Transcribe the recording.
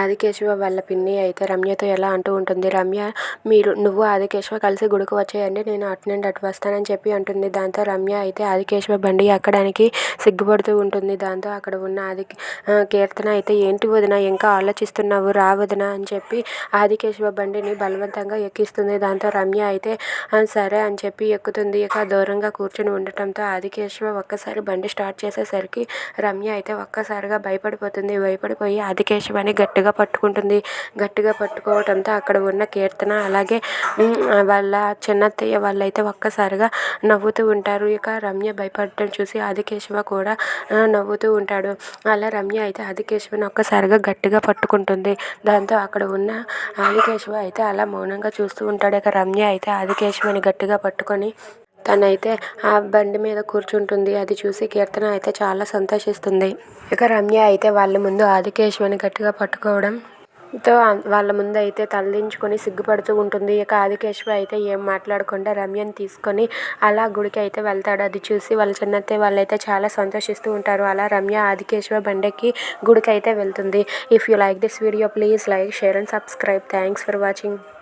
ఆదికేశవ వాళ్ళ పిన్ని అయితే రమ్యతో ఎలా అంటూ ఉంటుంది రమ్య మీరు నువ్వు ఆదికేశవ కలిసి గుడికి వచ్చేయండి నేను అటు నుండి అటు వస్తానని చెప్పి అంటుంది. దాంతో రమ్య అయితే ఆదికేశవ బండి ఎక్కడానికి సిగ్గుపడుతూ ఉంటుంది. దాంతో అక్కడ ఉన్న ఆది కీర్తన అయితే ఏంటి వదిన ఇంకా ఆలోచిస్తున్నావు? రా వదిన అని చెప్పి ఆదికేశవ బండిని బలవంతంగా ఎక్కిస్తుంది. దాంతో రమ్య అయితే సరే అని చెప్పి ఎక్కుతుంది. ఇక దూరంగా కూర్చొని ఉండటంతో ఆదికేశవ ఒక్కసారి బండి స్టార్ట్ చేసేసరికి రమ్య అయితే ఒక్కసారిగా భయపడిపోతుంది. భయపడిపోయి ఆదికేశవాన్ని గట్టిగా పట్టుకుంటుంది. గట్టిగా పట్టుకోవడంతో అక్కడ ఉన్న కీర్తన అలాగే వాళ్ళ చిన్నత్తయ్య వాళ్ళైతే ఒక్కసారిగా నవ్వుతూ ఉంటారు. ఇక రమ్య భయపడటం చూసి ఆదికేశవ కూడా నవ్వుతూ ఉంటాడు. అలా రమ్య అయితే ఆదికేశవని ఒక్కసారిగా గట్టిగా పట్టుకుంటుంది. దాంతో అక్కడ ఉన్న ఆదికేశవ అయితే అలా మౌనంగా చూస్తూ ఉంటాడు. ఇక రమ్య అయితే ఆదికేశవని గట్టిగా పట్టుకొని తనైతే ఆ బండి మీద కూర్చుంటుంది. అది చూసి కీర్తన అయితే చాలా సంతోషిస్తుంది. ఇక రమ్య అయితే వాళ్ళ ముందు ఆదికేశవని గట్టిగా పట్టుకోవడం తో వాళ్ళ ముందు అయితే తలదించుకొని సిగ్గుపడుతూ ఉంటుంది. ఇక ఆదికేశ్వ అయితే ఏం మాట్లాడకుండా రమ్యని తీసుకొని అలా గుడికి అయితే వెళ్తాడు. అది చూసి వాళ్ళ చిన్నత్తే వాళ్ళైతే చాలా సంతోషిస్తూ ఉంటారు. అలా రమ్య ఆదికేశ్వ బండకి గుడికి అయితే వెళ్తుంది. If you like this video please like share and subscribe thanks for watching